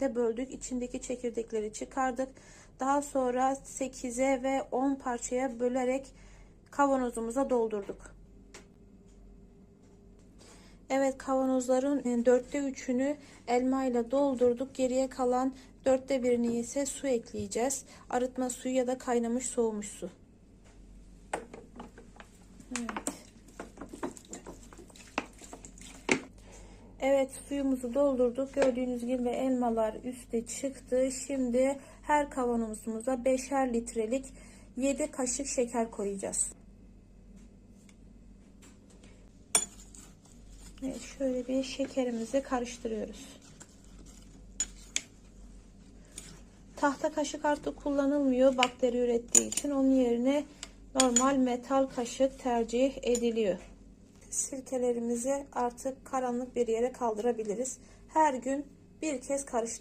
de böldük. İçindeki çekirdekleri çıkardık. Daha sonra 8'e ve 10 parçaya bölerek kavanozumuza doldurduk. Evet kavanozların e, dörtte üçünü elma ile doldurduk. Geriye kalan dörtte birini ise su ekleyeceğiz. Arıtma suyu ya da kaynamış soğumuş su. Evet. Evet suyumuzu doldurduk. Gördüğünüz gibi elmalar üste çıktı. Şimdi her kavanozumuza beşer litrelik 7 kaşık şeker koyacağız. Evet, şöyle bir şekerimizi karıştırıyoruz. Tahta kaşık artık kullanılmıyor bakteri ürettiği için. Onun yerine normal metal kaşık tercih ediliyor. Sirkelerimizi artık karanlık bir yere kaldırabiliriz. Her gün bir kez karıştırıyoruz.